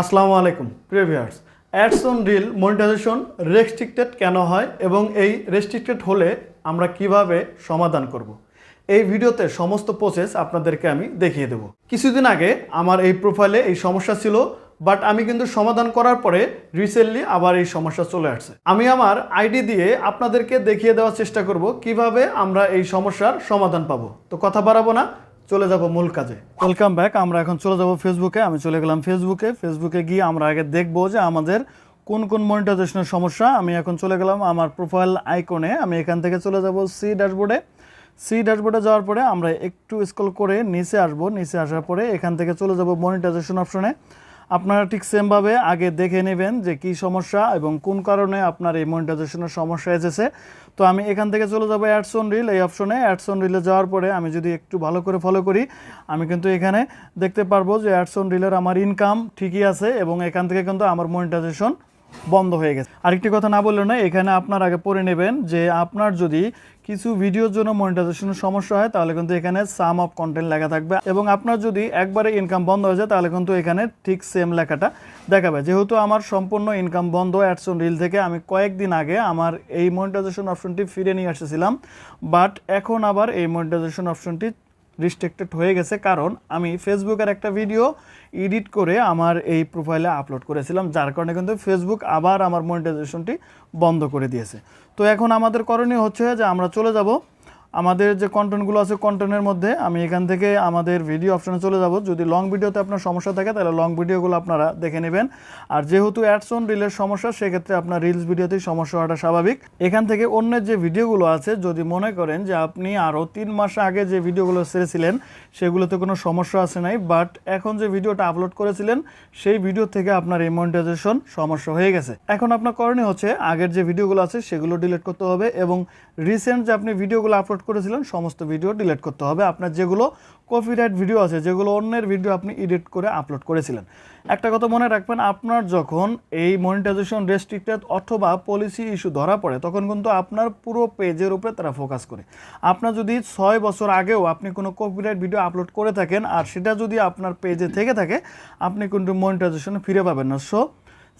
আসসালামু আলাইকুম, প্রিয় viewers. Ads on reel monetization restricted কেন হয় এবং এই রেস্ট্রিক্টেড হলে আমরা কীভাবে সমাধান করব। এই ভিডিওতে সমস্ত প্রসেস আপনাদেরকে আমি দেখিয়ে দেব। কিছুদিন আগে আমার এই প্রোফাইলে এই সমস্যা ছিল বাট আমি কিন্তু সমাধান করার পরে রিসেন্টলি আবার এই সমস্যা চলে আসছে। আমি আমার আইডি দিয়ে আপনাদেরকে দেখিয়ে দেওয়ার চেষ্টা করব কীভাবে আমরা এই সমস্যার সমাধান পাবো। তো কথা বাড়াবো না চলে যাব মূল কাজে। ওয়েলকাম ব্যাক, আমরা এখন চলে যাব ফেসবুকে। আমি চলে গেলাম ফেসবুকে। ফেসবুকে গিয়ে আমরা আগে দেখব যে আমাদের কোন কোন মনিটাইজেশনের সমস্যা। আমি এখন চলে গেলাম আমার প্রোফাইল আইকনে। আমি এখান থেকে চলে যাব সি ড্যাশবোর্ডে। সি ড্যাশবোর্ডে যাওয়ার পরে আমরা একটু স্ক্রল করে নিচে আসব। নিচে আসার পরে এখান থেকে চলে যাব মনিটাইজেশন অপশনে। আপনারা ঠিক সেমভাবে আগে দেখে নেবেন যে কি সমস্যা এবং কোন কারণে আপনার এই মনিটাইজেশনের সমস্যা এসেছে। তো আমি এখান থেকে চলে যাব অ্যাডসন রিল এই অপশনে অ্যাডসন রিলে যাওয়ার পরে আমি যদি একটু ভালো করে ফলো করি, আমি কিন্তু এখানে দেখতে পারব যে অ্যাডসন রিলের আমার ইনকাম ঠিকই আছে এবং এখান থেকে কিন্তু আমার মনিটাইজেশন বন্ধ হয়ে গেছে। আরেকটি কথা না বললে না এখানে আপনার আগে পড়ে নেবেন যে আপনার যদি কিছু ভিডিওর জন্য মনিটাইজেশনের সমস্যা হয়, তাহলে কিন্তু এখানে সাম অফ কন্টেন্ট লেখা থাকবে। এবং আপনার যদি একবারে ইনকাম বন্ধ হয়ে যায়, তাহলে কিন্তু এখানে ঠিক সেম লেখাটা দেখাবে। যেহেতু আমার সম্পূর্ণ ইনকাম বন্ধ অ্যাডসন রিল থেকে আমি কয়েকদিন আগে আমার এই মনিটাইজেশন অপশনটি ফিরে নিয়ে এসেছিলাম। বাট এখন আবার এই মনিটাইজেশন অপশনটি রিস্ট্রিক্টেড হয়ে গেছে কারণ আমি ফেসবুকের একটা ভিডিও এডিট করে আমার এই প্রোফাইলে আপলোড করেছিলাম, যার কারণে কিন্তু ফেসবুক আবার আমার মনিটাইজেশনটি বন্ধ করে দিয়েছে। তো এখন আমাদের করণীয় হচ্ছে যে আমরা চলে যাব আমাদের যে কন্টেন্টগুলো আছে কন্টেন্টের মধ্যে আমি এখান থেকে আমাদের ভিডিও অপশানে চলে যাব। যদি লং ভিডিওতে আপনার সমস্যা থাকে, তাহলে লং ভিডিওগুলো আপনারা দেখে নেবেন। আর যেহেতু অ্যাডস অন রিলের সমস্যা, সেক্ষেত্রে আপনার রিলস ভিডিওতেই সমস্যা হওয়াটা স্বাভাবিক। এখান থেকে অন্যের যে ভিডিওগুলো আছে, যদি মনে করেন যে আপনি আরও তিন মাস আগে যে ভিডিওগুলো ছেড়েছিলেন, সেগুলোতে কোনো সমস্যা আছে নাই বাট এখন যে ভিডিওটা আপলোড করেছিলেন, সেই ভিডিও থেকে আপনার এই মনিটাইজেশন সমস্যা হয়ে গেছে। এখন আপনার করণীয় হচ্ছে, আগের যে ভিডিওগুলো আছে, সেগুলো ডিলিট করতে হবে এবং রিসেন্ট যে আপনি ভিডিওগুলো আপলোড করেছিলেন, সমস্ত ভিডিও ডিলিট করতে হবে। আপনার যেগুলো কপিরাইট ভিডিও আছে, যেগুলো অন্যের ভিডিও আপনি এডিট করে আপলোড করেছিলেন। একটা কথা মনে রাখবেন, আপনার যখন এই মনিটাইজেশন রেস্ট্রিক্টেড অথবা পলিসি ইস্যু ধরা পড়ে, তখন কিন্তু আপনার পুরো পেজের উপরে তারা ফোকাস করে। আপনার যদি ছয় বছর আগেও আপনি কোনো কপিরাইট ভিডিও আপলোড করে থাকেন, আর সেটা যদি আপনার পেজে থেকে থাকে, আপনি কিন্তু মনিটাইজেশনে ফিরে পাবেন না। সো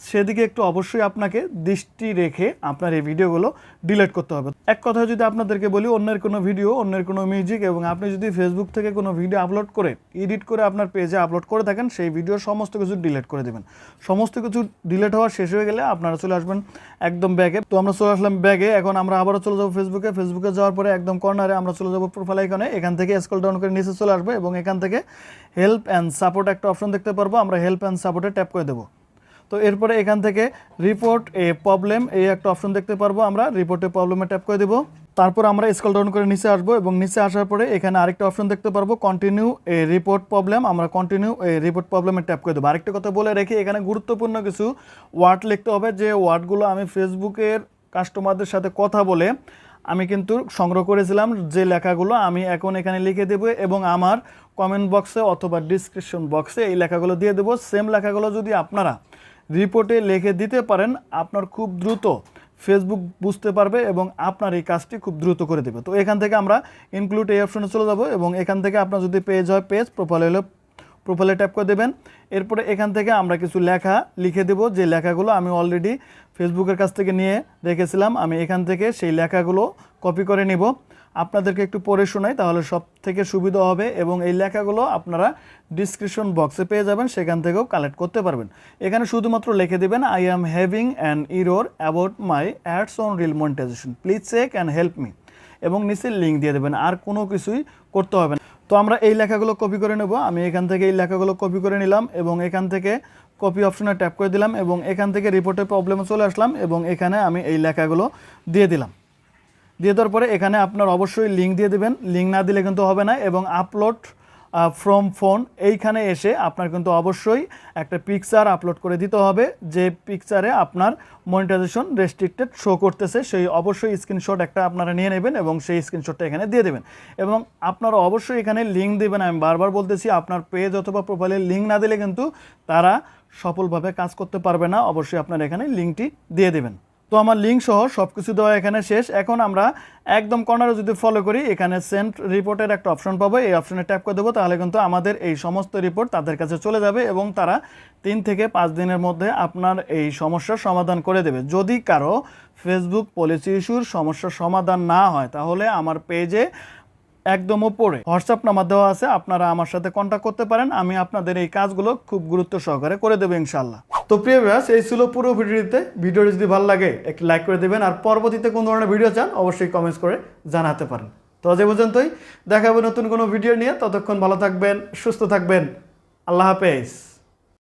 সেদিকে একটু অবশ্যই আপনাকে দৃষ্টি রেখে আপনার এই ভিডিওগুলো ডিলিট করতে হবে। এক কথা যদি আপনাদেরকে বলি, অন্যের কোনো ভিডিও, অন্যের কোনো মিউজিক এবং আপনি যদি ফেসবুক থেকে কোনো ভিডিও আপলোড করে এডিট করে আপনার পেজে আপলোড করে থাকেন, সেই ভিডিও সমস্ত কিছু ডিলিট করে দেবেন। সমস্ত কিছু ডিলিট হওয়া শেষ হয়ে গেলে আপনারা চলে আসবেন একদম ব্যাগে তো আমরা চলে আসলাম ব্যাগে এখন আমরা আবারও চলে যাব ফেসবুকে ফেসবুকে যাওয়ার পরে একদম কর্নারে আমরা চলে যাব প্রোফাইল আইকনে এখান থেকে স্কল ডাউন করে নিচে চলে আসবে এবং এখান থেকে হেল্প অ্যান্ড সাপোর্ট একটা অপশন দেখতে পারব। আমরা হেল্প অ্যান্ড সাপোর্টে ট্যাপ করে দেবো। তো এরপরে এখান থেকে রিপোর্ট এ প্রবলেম এই একটা অপশন দেখতে পারব আমরা। রিপোর্টে প্রবলেমে ট্যাপ করে দেবো। তারপর আমরা স্কল ডাউন করে নিচে আসব এবং নিচে আসার পরে এখানে আরেকটা অপশন দেখতে পারব কন্টিনিউ এ রিপোর্ট প্রবলেম আমরা কন্টিনিউ এ রিপোর্ট প্রবলেমে ট্যাপ করে দেবো। আরেকটা কথা বলে রেখে, এখানে গুরুত্বপূর্ণ কিছু ওয়ার্ড লিখতে হবে যে ওয়ার্ডগুলো আমি ফেসবুকের কাস্টমারদের সাথে কথা বলে আমি কিন্তু সংগ্রহ করেছিলাম যে লেখাগুলো আমি এখন এখানে লিখে দেবো এবং আমার কমেন্ট বক্সে অথবা ডিসক্রিপশন বক্সে এই লেখাগুলো দিয়ে দেবো। সেম লেখাগুলো যদি আপনারা রিপোর্টে লিখে দিতে পারেন, আপনার খুব দ্রুত ফেসবুক বুঝতে পারবে এবং আপনার এই কাজটি খুব দ্রুত করে দেবে। তো এখান থেকে আমরা ইনক্লুড এই অপশনে চলে যাব এবং এখান থেকে আপনার যদি পেজ হয় পেজ প্রোফাইল হলে প্রোফাইলে ট্যাপ করে দেবেন। এরপরে এখান থেকে আমরা কিছু লেখা লিখে দেব, যে লেখাগুলো আমি অলরেডি ফেসবুকের কাছ থেকে নিয়ে রেখেছিলাম। আমি এখান থেকে সেই লেখাগুলো কপি করে নিব। আপনাদেরকে একটু পড়ে শোনাই, তাহলে সব থেকে সুবিধা হবে এবং এই লেখাগুলো আপনারা ডিসক্রিপশন বক্সে পেয়ে যাবেন, সেখান থেকেও কালেক্ট করতে পারবেন। এখানে শুধুমাত্র লিখে দেবেন I am having an error about my ads on reel monetization please check and help me এবং নিচে লিঙ্ক দিয়ে দেবেন, আর কোনো কিছুই করতে হবে না। তো আমরা এই লেখাগুলো কপি করে নেব, আমি এখান থেকে এই লেখাগুলো কপি করে নিলাম এবং এখান থেকে কপি অপশনে ট্যাপ করে দিলাম এবং এখান থেকে রিপোর্টের প্রবলেমে চলে আসলাম এবং এখানে আমি এই লেখাগুলো দিয়ে দিলাম। দিয়ে দেওয়ার পরে এখানে আপনার অবশ্যই লিঙ্ক দিয়ে দেবেন। লিঙ্ক না দিলে কিন্তু হবে না এবং আপলোড ফ্রম ফোন এইখানে এসে আপনার কিন্তু অবশ্যই একটা পিকচার আপলোড করে দিতে হবে। যে পিকচারে আপনার মনিটাইজেশন রেস্ট্রিক্টেড শো করতেছে, সেই অবশ্যই স্ক্রিনশট একটা আপনারা নিয়ে নেবেন এবং সেই স্ক্রিনশটটা এখানে দিয়ে দেবেন। এবং আপনারা অবশ্যই এখানে লিঙ্ক দেবেন, আমি বারবার বলতেছি, আপনার পেজ অথবা প্রোফাইলের লিঙ্ক না দিলে কিন্তু তারা সফলভাবে কাজ করতে পারবে না। অবশ্যই আপনার এখানে লিঙ্কটি দিয়ে দেবেন। তো আমার লিঙ্ক সহ সব কিছু দেওয়া এখানে শেষ। এখন আমরা একদম কর্নারে যদি ফলো করি, এখানে সেন্ট রিপোর্টের একটা অপশন পাবো। এই অপশনে ট্যাপ করে দেবো, তাহলে কিন্তু আমাদের এই সমস্ত রিপোর্ট তাদের কাছে চলে যাবে এবং তারা তিন থেকে পাঁচ দিনের মধ্যে আপনার এই সমস্যার সমাধান করে দেবে। যদি কারও ফেসবুক পলিসি ইস্যুর সমস্যার সমাধান না হয়, তাহলে আমার পেজে একদম ওপরে হোয়াটসঅ্যাপ নাম্বার দেওয়া আছে। আপনারা আমার সাথে কন্ট্যাক্ট করতে পারেন। আমি আপনাদের এই কাজগুলো খুব গুরুত্ব সহকারে করে দেবো ইনশাল্লাহ তো প্রিয় ব্যাস এই ছিল পুরো ভিডিওতে ভিডিওটি যদি ভালো লাগে, একটি লাইক করে দেবেন। আর পরবর্তীতে কোন ধরনের ভিডিও চান, অবশ্যই কমেন্টস করে জানাতে পারেন। তো আজ পর্যন্তই। দেখাবো নতুন কোনো ভিডিও নিয়ে। ততক্ষণ ভালো থাকবেন, সুস্থ থাকবেন। আল্লাহ হাফেজ।